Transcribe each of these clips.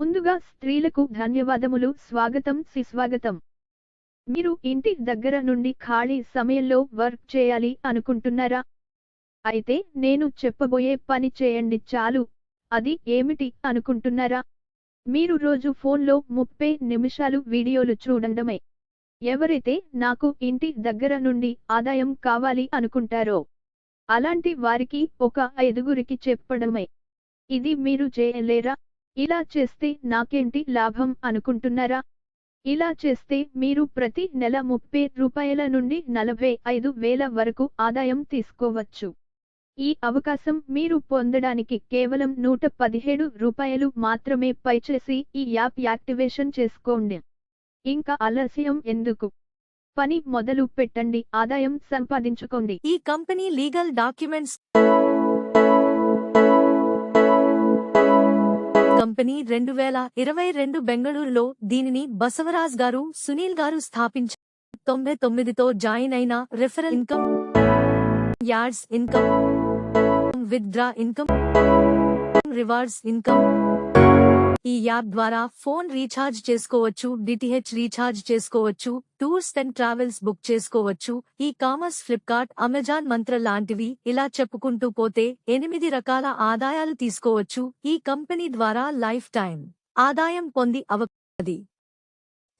ముందుగా స్త్రీలకు ధన్యవాదములు స్వాగతం సుస్వాగతం. మీరు ఇంటి దగ్గర నుండి ఖాళీ సమయంలో వర్క్ చేయాలి అనుకుంటున్నారా? అయితే నేను చెప్పబోయే పని చేయండి చాలు. అది ఏమిటి అనుకుంటున్నారా? మీరు రోజు ఫోన్లో ముప్పై నిమిషాలు వీడియోలు చూడడమే. ఎవరైతే నాకు ఇంటి దగ్గర నుండి ఆదాయం కావాలి అనుకుంటారో అలాంటి వారికి ఒక ఐదుగురికి చెప్పడమే. ఇది మీరు చేయలేరా? ఇలా చేస్తే నాకేంటి లాభం అనుకుంటున్నారా? ఇలా చేస్తే మీరు ప్రతి నెల ముప్పై రూపాయల నుండి నలభై ఐదు వేల వరకు ఆదాయం తీసుకోవచ్చు. ఈ అవకాశం మీరు పొందడానికి కేవలం నూట పదిహేడు రూపాయలు మాత్రమే పైచేసి ఈ యాప్ యాక్టివేషన్ చేసుకోండి. ఇంకా ఆలస్యం ఎందుకు? పని మొదలు పెట్టండి ఆదాయం సంపాదించుకోండి. ఈ కంపెనీ లీగల్ డాక్యుమెంట్స్ కంపెనీ రెండు వేల ఇరవై రెండు బెంగళూరులో దీనిని బసవరాజ్ గారు సునీల్ గారు స్థాపించారు తొంభై తొమ్మిదితో జాయిన్ అయిన referral income rewards income withdraw income rewards income ఈ యాప్ ద్వారా ఫోన్ రీఛార్జ్ చేసుకోవచ్చు డిటిహెచ్ రీఛార్జ్ చేసుకోవచ్చు టూర్స్ అండ్ ట్రావెల్స్ బుక్ చేసుకోవచ్చు ఈ కామర్స్ ఫ్లిప్కార్ట్ అమెజాన్ మంత్ర లాంటివి ఇలా చెప్పుకుంటూ పోతే ఎనిమిది రకాల ఆదాయాలు తీసుకోవచ్చు ఈ కంపెనీ ద్వారా లైఫ్ టైం ఆదాయం పొంది అవది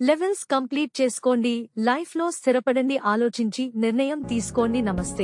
లెవెల్స్ కంప్లీట్ చేసుకోండి లైఫ్లో స్థిరపడండి ఆలోచించి నిర్ణయం తీసుకోండి నమస్తే.